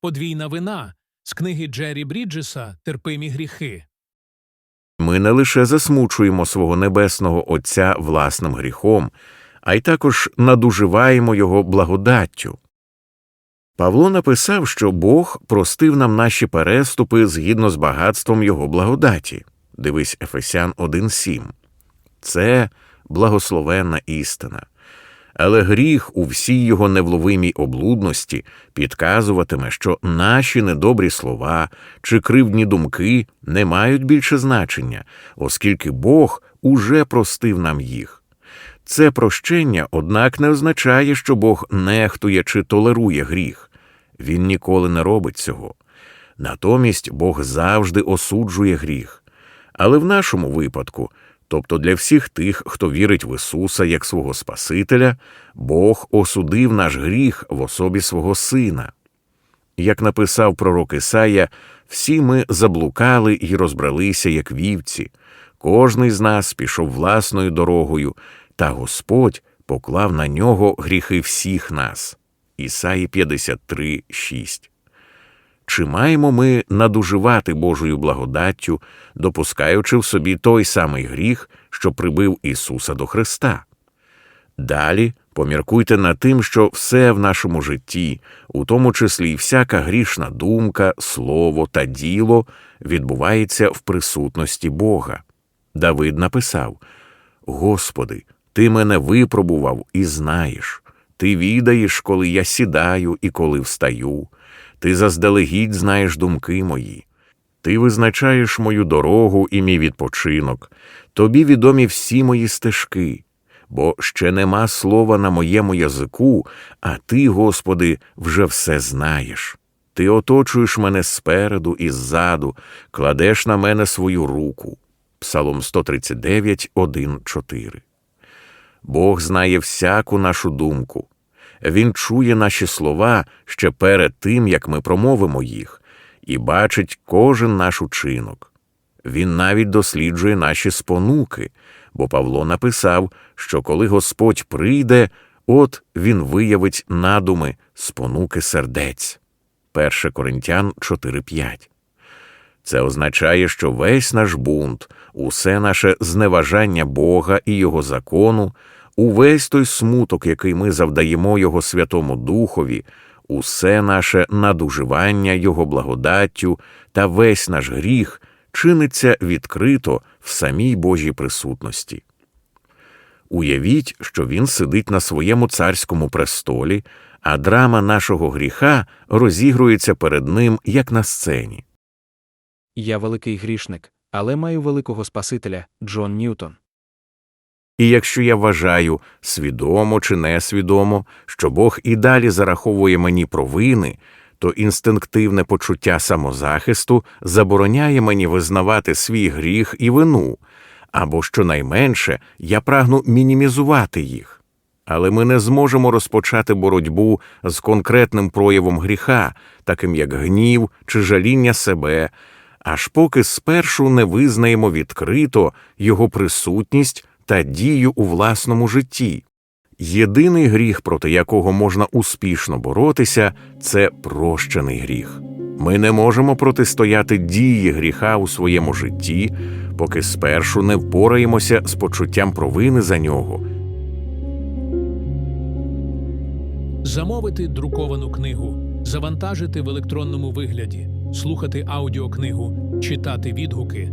Подвійна вина з книги Джері Бріджеса Терпимі гріхи. Ми не лише засмучуємо свого небесного Отця власним гріхом, а й також надуживаємо його благодаттю. Павло написав, що Бог простив нам наші переступи згідно з багатством його благодаті. Дивись Ефесян 1.7. Це благословенна істина. Але гріх у всій його невловимій облудності підказуватиме, що наші недобрі слова чи кривдні думки не мають більше значення, оскільки Бог уже простив нам їх. Це прощення, однак, не означає, що Бог нехтує чи толерує гріх. Він ніколи не робить цього. Натомість Бог завжди осуджує гріх. Але в нашому випадку, тобто для всіх тих, хто вірить в Ісуса як свого Спасителя, Бог осудив наш гріх в особі свого Сина. Як написав пророк Ісая, всі ми заблукали і розбралися, як вівці, кожний з нас пішов власною дорогою, та Господь поклав на нього гріхи всіх нас. Ісаї 53, 6. Чи маємо ми надуживати Божою благодаттю, допускаючи в собі той самий гріх, що прибив Ісуса до Христа? Далі поміркуйте над тим, що все в нашому житті, у тому числі й всяка грішна думка, слово та діло, відбувається в присутності Бога. Давид написав: Господи, Ти мене випробував і знаєш. Ти відаєш, коли я сідаю і коли встаю. Ти заздалегідь знаєш думки мої. Ти визначаєш мою дорогу і мій відпочинок. Тобі відомі всі мої стежки, бо ще нема слова на моєму язику, а ти, Господи, вже все знаєш. Ти оточуєш мене спереду і ззаду, кладеш на мене свою руку. Псалом 139, 1, 4. Бог знає всяку нашу думку. Він чує наші слова ще перед тим, як ми промовимо їх, і бачить кожен наш учинок. Він навіть досліджує наші спонуки, бо Павло написав, що коли Господь прийде, от він виявить надуми спонуки сердець. 1 Коринтян 4.5 це означає, що весь наш бунт, усе наше зневажання Бога і Його закону, увесь той смуток, який ми завдаємо Його Святому Духові, усе наше надуживання Його благодаттю та весь наш гріх чиниться відкрито в самій Божій присутності. Уявіть, що він сидить на своєму царському престолі, а драма нашого гріха розігрується перед ним, як на сцені. Я великий грішник, але маю великого Спасителя Джон Ньютон. І якщо я вважаю, свідомо чи несвідомо, що Бог і далі зараховує мені провини, то інстинктивне почуття самозахисту забороняє мені визнавати свій гріх і вину, або щонайменше я прагну мінімізувати їх. Але ми не зможемо розпочати боротьбу з конкретним проявом гріха, таким як гнів чи жаління себе, аж поки спершу не визнаємо відкрито його присутність та дію у власному житті. Єдиний гріх, проти якого можна успішно боротися, це прощений гріх. Ми не можемо протистояти дії гріха у своєму житті, поки спершу не впораємося з почуттям провини за нього. Замовити друковану книгу, завантажити в електронному вигляді, слухати аудіокнигу, читати відгуки